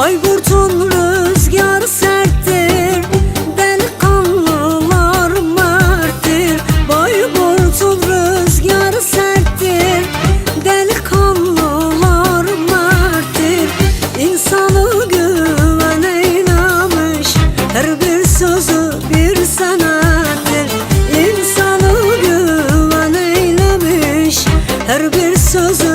Bayburt'un rüzgarı serttir Delikanlılar merttir. Bayburt'un rüzgarı serttir Delikanlılar merttir. İnsanı güvene inamış Her bir sözü bir senettir. İnsanı güvene eylemiş Her bir sözü